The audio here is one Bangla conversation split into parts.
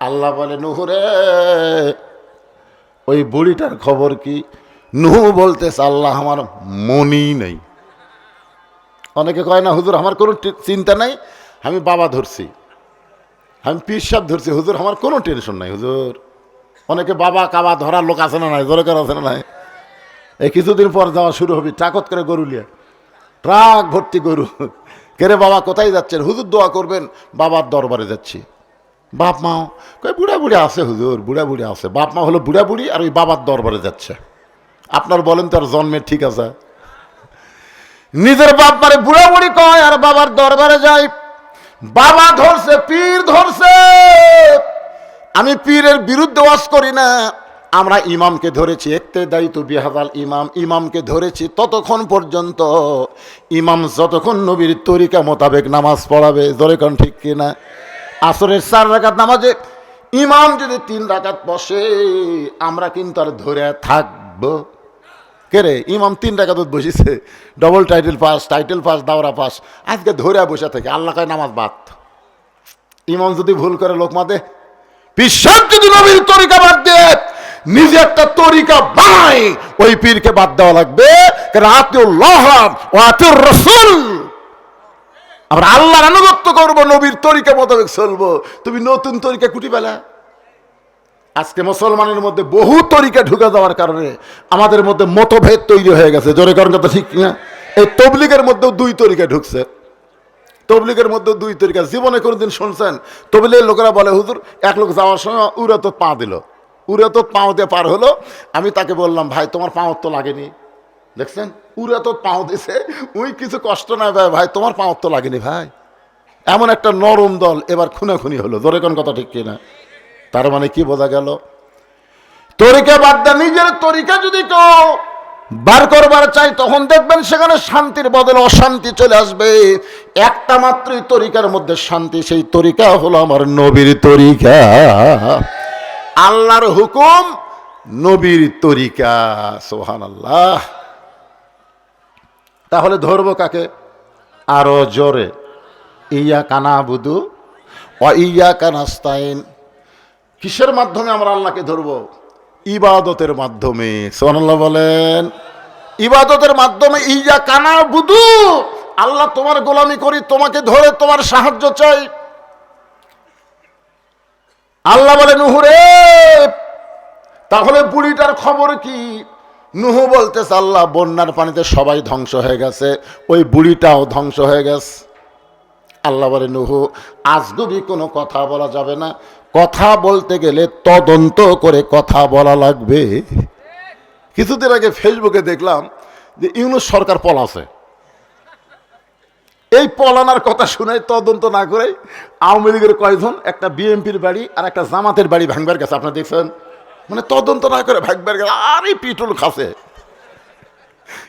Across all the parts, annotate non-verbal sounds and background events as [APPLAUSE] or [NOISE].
আল্লাহ বলে, নুহুরে, ওই বুড়িটার খবর কি? নুহু বলতেছে, আল্লাহ আমার মনই নেই। অনেকে কয়, না, হুজুর, আমার কোনো চিন্তা নাই, আমি বাবা ধরছি। আমি পীর সাহেব ধরছি, হুজুর, আমার কোনো টেনশন নাই, হুজুর। অনেকে, বাবা, কাবা ধরার লোক আছে না নাই দরকার আছে না নাই? এই কিছুদিন পর যাওয়া শুরু হবে ট্রাকত করে গরু লিয়া। ট্রাক ভর্তি গরু। [LAUGHS] কেরে বাবা, কোথায় যাচ্ছেন? হুজুর, দোয়া করবেন, বাবার দরবারে যাচ্ছি। বাপ মাও কই বুড়া বুড়ি আছে হুজুর, বুড়া বুড়ি আছে। বাপ মা হলো বুড়া বুড়ি আর ওই বাবার দরবারে যাচ্ছে। আপনার বলেন তো আর জন্মের ঠিক আছে? নিজের বাপ মারে বুড়া বুড়ি কয় আর বাবার দরবারে যায় বাবা ধরছে, পীর ধরছে। আমি পীরের বিরুদ্ধে ওয়াজ করি না। আমরা ইমামকে ধরেছি একতে দায়িত্ব বিহাদাল ইমাম, ইমামকে ধরেছি ততক্ষণ পর্যন্ত। ইমাম যতক্ষণ নবীর তরিকা মোতাবেক নামাজ পড়াবে, জোরে কোন ঠিক কিনা? আসরের চার রাকাত নামাজে। ইমাম যদি তিন রাকাত বসে, আমরা কিন্তু আর ধরে থাকব। কে রে? ইমাম তিন টাকা বসেছে। Double title pass title pass দাওরা pass আজকে ধরে বসে থাকে আল্লাহ নামাজ বাদ। ইমাম যদি ভুল করে লোকমা দে বিশ্বাস যদি নবীর তরিকা বাদ দিয়ে নিজে একটা তরিকা বানাই ওই পীরকে বাদ দেওয়া লাগবে। রাতুল্লাহ ও আতুর রসুল। আমরা আল্লাহর আনুগত্য করব, নবীর তরিকা মোতাবেক চলবো। তুমি নতুন তরিকা কুটি বেলা আজকে মুসলমানের মধ্যে বহু তরিকা ঢুকে যাওয়ার কারণে আমাদের মধ্যে মতভেদ তৈরি হয়ে গেছে। জোরে করেন কথা ঠিক না এই তবলিগের মধ্যেও দুই তরিকা ঢুকছে। তবলিগের মধ্যে দুই তরিকা। জীবনে কোনোদিন শুনছেন? তবলিগের লোকেরা বলে, হুজুর, এক লোক যাওয়ার সময় উড়ে পা দিল। উড়ে তো পাও দিয়ে পার হলো। আমি তাকে বললাম, ভাই, তোমার পাও তো লাগেনি। দেখছেন? উড়ে তো পাও দিছে। উই কিছু কষ্ট না ভাই ভাই, তোমার পাও তো লাগেনি ভাই। এমন একটা নরম দল এবার খুনাখুনি হলো। জোরে কোন কথা ঠিক কিনা? তার মানে কি বোঝা গেল? তরিকা বাদ দেন, নিজের তরিকা যদি কেউ বার করবার চাই তখন দেখবেন সেখানে শান্তির বদলে অশান্তি চলে আসবে। একটা মাত্রই তরিকার মধ্যে শান্তি, সেই তরিকা হলো আমার নবীর তরিকা। আল্লাহর হুকুম নবীর তরিকা সোহান আল্লাহ তাহলে ধরবো কাকে? আরও জোরে। ইয়া কানা বুধু ও ইয়া কানাস্তাইন কিসের মাধ্যমে আমরা আল্লাহকে ধরবো? ইবাদতের মাধ্যমে। সোনাল্লাহ বলেন। ইবাদতের মাধ্যমে ইয়া কানা বুধু আল্লাহ তোমার গোলামি করি, তোমাকে ধরে তোমার সাহায্য চাই। আল্লাহ বলে নুহুরে তাহলে বুড়িটার খবর কি? নুহু বলতেছে, আল্লাহ, বন্যার পানিতে সবাই ধ্বংস হয়ে গেছে। ওই বুড়িটাও ধ্বংস হয়ে গেছে। আল্লাহ বলে, নুহু আজগুবি কোনো কথা বলা যাবে না, কথা বলতে গেলে তদন্ত করে কথা বলা লাগবে। কিছুদিন আগে ফেসবুকে দেখলাম যে ইউনুস সরকার পলাছে এই পলানার কথা শুনে তদন্ত না করে আওয়ামী লীগের কয়জন, একটা বিএমপির বাড়ি আর একটা জামাতের বাড়ি ভাঙবার গেছে। আপনারা দেখছেন? মানে তদন্ত না করে ভাঙবার গেছে আরে পিটুল খাসে।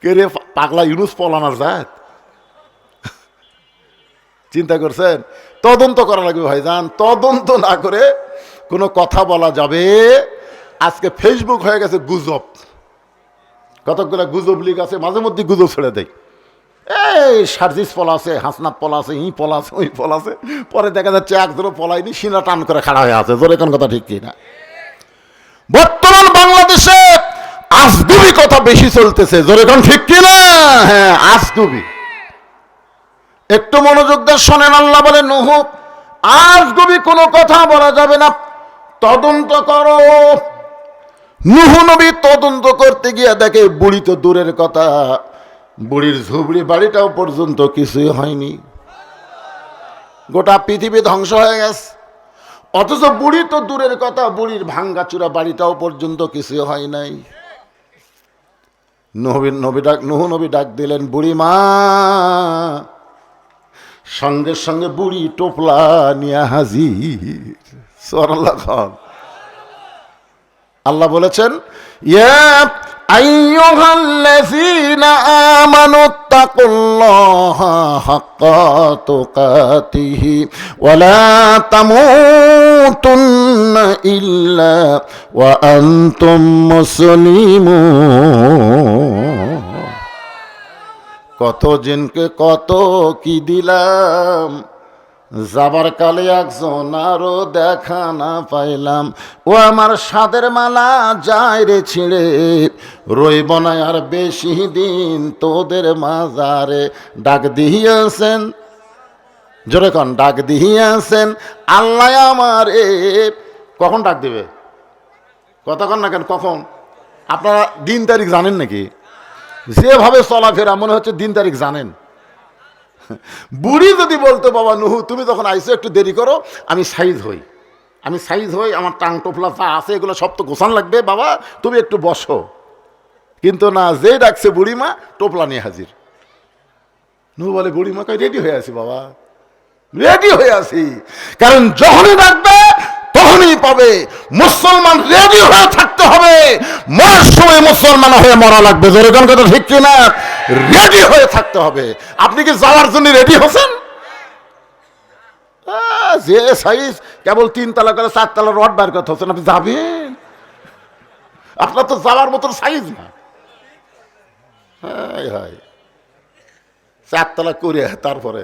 কে রে পাগলা ইউনুস পলানার জাত? চিন্তা করছেন? তদন্ত করা লাগবে ভাইজান, তদন্ত না করে কোনো কথা বলা যাবে। আজকে ফেসবুক হয়ে গেছে গুজব। কতকগুলো গুজব লিগ আছে, মাঝে মধ্যে গুজব ছেড়ে দেয় এই সার্জিস পলা আছে, হাসনাত পলা আছে, ই পলা আছে, ওই পলা আছে। পরে দেখা যাচ্ছে একজনও পলায়নি, সিনা টান করে খাড়া হয়ে আছে। জোরে কোন কথা ঠিক কিনা? বর্তমান বাংলাদেশে আজগুবি কথা বেশি চলতেছে। জোরে কোন ঠিক কিনা? হ্যাঁ আজগুবি। একটু মনোযোগ দিয়ে শোনেন, আল্লাহ বলে নহু আজ গবি কোনো কথা বলা যাবে না। তদন্ত করো। নুহু নবী তদন্ত করতে গিয়ে দেখে, বুড়ি তো দূরের কথা। বুড়ির ঝুবড়ি বাড়িটাও পর্যন্ত কিছুই হয়নি। গোটা পৃথিবী ধ্বংস হয়ে গেছে। অথচ বুড়ি তো দূরের কথা, বুড়ির ভাঙ্গাচুরা বাড়িটাও পর্যন্ত কিছু হয় নাই। ডাক, নুহু নবী ডাক দিলেন, বুড়ি মা, সঙ্গে সঙ্গে বুড়ি টোপলা নিয়ে হাজির। খান আল্লাহ বলেছেন আইয়ুহাল্লাযীনা আমানু তাকুল্লাহা হাক্কা তুকাতিহি ওয়া লা তামুতুন্না ইল্লা ওয়া আনতুম মুসলিমুন। কত জনকে কত কি দিলাম? যাবার কালে একজন আরও দেখা না পাইলাম। ও আমার সাদের মালা যায় রে ছিঁড়ে। রইব না আর বেশি দিন তোদের মাজারে। ডাক দিয়েছেন, জোরে কন, ডাক দিয়েছেন, আল্লাহ আমার এ, কখন ডাক দিবে? কতক্ষণ না কেন, কখন? আপনারা দিন তারিখ জানেন নাকি? যেভাবে চলাফেরা, মনে হচ্ছে দিন তারিখ জানেন। বুড়ি যদি বলতো, বাবা নুহু, তুমি তখন আইসো একটু দেরি করো, আমি সাইজ হই। আমি সাইজ হই, আমার টাং টোপলা যা আছে, এগুলো সব তো গোছান লাগবে, বাবা, তুমি একটু বসো। কিন্তু না যে ডাকছে বুড়িমা, টোপলা নিয়ে হাজির। নুহু বলে, বুড়িমা, কই রেডি হয়ে আছি, বাবা। রেডি হয়ে আছি। কারণ যখনই ডাকবে, তখনই পাবে। মুসলমান রেডি হয়ে থাকতে হবে। মরার সময় মুসলমান হয়ে মরা লাগবে। যেরকম কথা ঠিক কিনা? রেডি হয়ে থাকতে হবে। আপনি কি যাওয়ার জন্য রেডি হচ্ছেন? যে সাইজ কেবল তিন তালা করে চার তালা রড বার করতে হচ্ছেন, আপনি যাবেন? আপনার তো যাওয়ার মতন সাইজ না। চারতলা করে তারপরে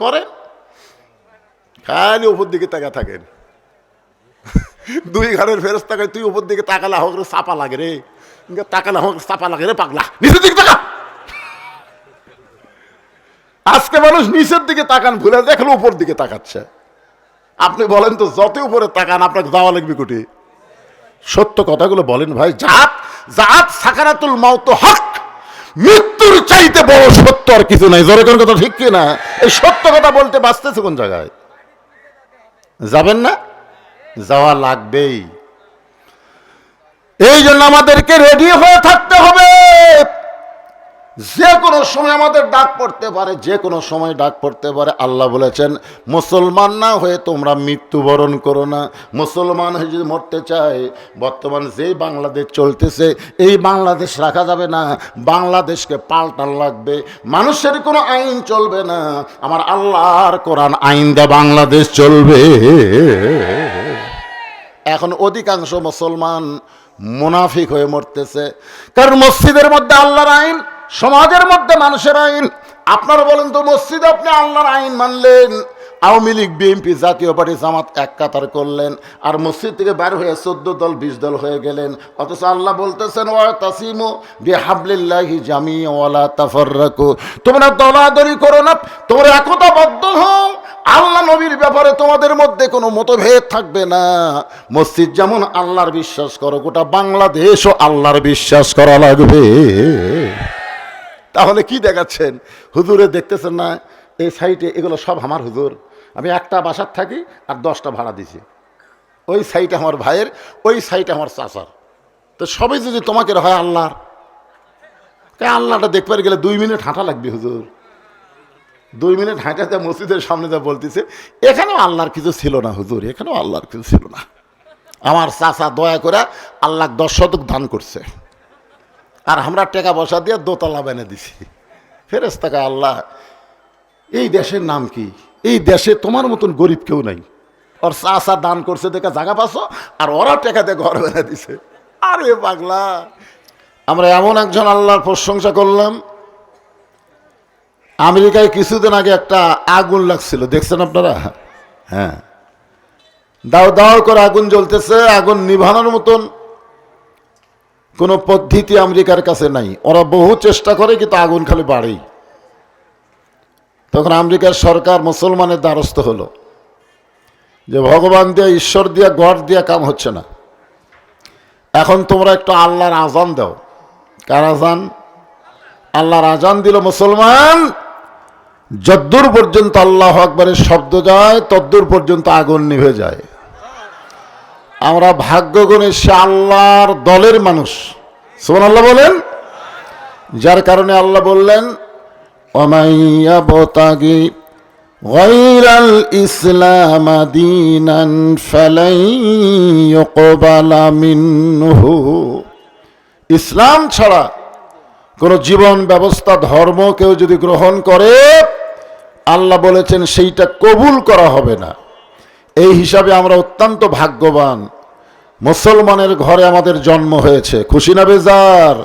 করেন। খালি উপর দিকে তাকা থাকেন। দুই ঘরের ফেরস তাকায় তুই উপর দিকে তাকালে হোক চাপা লাগে রে। তাকালে হোক চাপা লাগে রে পাগলা। নিচের দিকে তাকা আজকে মানুষ নিচের দিকে তাকান, ভুলে দেখল উপর দিকে তাকাচ্ছে। আপনি বলেন তো যত উপরে তাকান, আপনাকে যাওয়া লাগবে কুটি? সত্য কথাগুলো বলেন ভাই, জাত জাত সাকারাতুল মাউত হক। মৃত্যুর চাইতে বড় সত্য আর কিছু নাই। জোরে কোন কথা ঠিক কি না এই সত্য কথা বলতে বাঁচতেছে কোন জায়গায়? যাবেন না? যাওয়া লাগবেই। এই জন্য আমাদেরকে রেডি হয়ে থাকতে হবে। যে কোনো সময় আমাদের ডাক পড়তে পারে, যে কোনো সময় ডাক পড়তে পারে। আল্লাহ বলেছেন, মুসলমান না হয়ে তোমরা মৃত্যুবরণ করো না। মুসলমান হয়ে যদি মরতে চায়, বর্তমান যেই বাংলাদেশ চলতেছে, এই বাংলাদেশ রাখা যাবে না। বাংলাদেশকে পাল্টান লাগবে। মানুষের কোনো আইন চলবে না। আমার আল্লাহর কোরআন আইন দেয় বাংলাদেশ চলবে। এখন অধিকাংশ মুসলমান মুনাফিক হয়ে মরতেছে। কারণ মসজিদের মধ্যে আল্লাহর আইন সমাজের মধ্যে মানুষের আইন। আপনারা বলেন তো, মসজিদে আপনি আল্লাহর আইন মানলেন। আওয়ামী লীগ, বিএনপি, জাতীয় পার্টি, জামাত এক কাতার করলেন। আর মসজিদ থেকে বের হয়ে চোদ্দ দল, বিশ দল হয়ে গেলেন। অথচ আল্লাহ বলতেছেন ওয়া তাসিমু বিহাবলিল্লাহি জামি ওয়ালা তাফাররাকু। তোমরা দলাদলি করো না, তোমরা একতাবদ্ধ হও। আল্লাহ নবীর ব্যাপারে তোমাদের মধ্যে কোনো মতভেদ থাকবে না। মসজিদ যেমন আল্লাহর বিশ্বাস করো, গোটা বাংলাদেশও আল্লাহর বিশ্বাস করা লাগবে। তাহলে কি দেখাচ্ছেন? হুজুরে দেখতেছেন না এই সাইটে এগুলো সব আমার হুজুর। আমি একটা বাসার থাকি আর দশটা ভাড়া দিছি। ওই সাইটে আমার ভাইয়ের, ওই সাইটে আমার চাচার। তো সবাই যদি তোমাকে হয় আল্লাহর। তা আল্লাহটা দেখবার গেলে দুই মিনিট হাঁটা লাগবে হুজুর। দুই মিনিট হাঁটা হাঁটাতে মসজিদের সামনে যা বলতেছে, এখানেও আল্লাহর কিছু ছিল না হুজুর, এখানেও আল্লাহর কিছু ছিল না। আমার চাচা দয়া করে আল্লাহ দশ শতক দান করছে। আর আমরা টাকা পয়সা দিয়ে দোতলা বেনে দিছি। ফেরেস আল্লাহ, এই দেশের নাম কি? এই দেশে তোমার মতন গরিব কেউ নাই। ওর চাষা দান করছে দেখে জায়গা পাছো আর ওরা টাকা দিয়ে ঘর বেনে দিছে। আরে পাগলা, আমরা এমন একজন আল্লাহর প্রশংসা করলাম। আমেরিকায় কিছুদিন আগে একটা আগুন লাগছিল, দেখছেন আপনারা? হ্যাঁ। দাও দাও করে আগুন জ্বলতেছে, আগুন নিভানোর মতন। কোনো পদ্ধতি আমেরিকার কাছে নাই। ওরা বহু চেষ্টা করে, কিন্তু আগুন খালি বাড়েই। তখন আমেরিকার সরকার মুসলমানের দ্বারস্থ হলো। যে ভগবান দিয়া, ঈশ্বর দিয়া, গড় দিয়া কাম হচ্ছে না। এখন তোমরা একটু আল্লাহর আজান দাও। কার আজান? আল্লাহর আজান দিল মুসলমান। যদ্দূর পর্যন্ত আল্লাহ আকবরের শব্দ যায়, তদ্দূর পর্যন্ত আগুন নিভে যায়। আমরা ভাগ্যগুণে সে আল্লাহর দলের মানুষ। সোমন আল্লাহ বলেন। যার কারণে আল্লাহ বললেন অমাইয়া ইসলাম ইসলাম ছাড়া কোনো জীবন ব্যবস্থা, ধর্ম কেউ যদি গ্রহণ করে, আল্লাহ বলেছেন সেইটা কবুল করা হবে না। এই হিসাবে আমরা অত্যন্ত ভাগ্যবান। মুসলমানের ঘরে আমাদের জন্ম হয়েছে। খুশি না বেজার?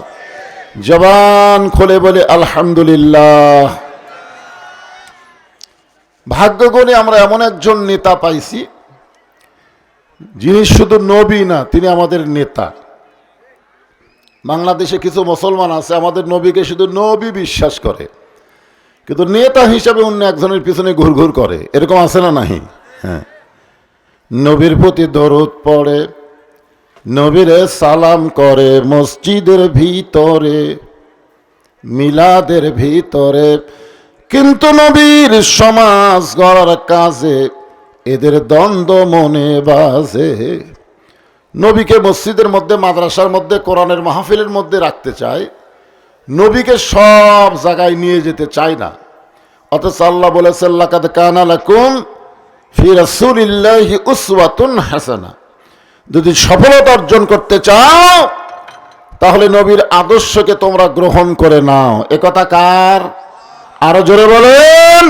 জবান খোলে বলে, আলহামদুলিল্লাহ। ভাগ্যগুণে আমরা এমন একজন নেতা পাইছি, যিনি শুধু নবী না, তিনি আমাদের নেতা। বাংলাদেশে কিছু মুসলমান আছে, আমাদের নবীকে শুধু নবী বিশ্বাস করে। কিন্তু নেতা হিসাবে অন্য একজনের পিছনে ঘুরঘুর করে। এরকম আছে না নাহি? হ্যাঁ। নবীর প্রতি দরদ পড়ে, নবীরে সালাম করে মসজিদের ভিতরে, মিলাদের ভিতরে। কিন্তু নবীর সমাজ গড়ার কাজে এদের দ্বন্দ্ব মনে বাজে। নবীকে মসজিদের মধ্যে, মাদ্রাসার মধ্যে, কোরআনের মাহফিলের মধ্যে রাখতে চায়। নবীকে সব জায়গায় নিয়ে যেতে চায় না। অথচ আল্লাহ বলেছে লাকাদ কানা লাকুম ফি রাসূলিল্লাহি উসওয়াতুন হাসানা। যদি সফলতা অর্জন করতে চাও, তাহলে নবীর আদর্শকে তোমরা গ্রহণ করে নাও। একথা কার? আরও জোরে বলেন।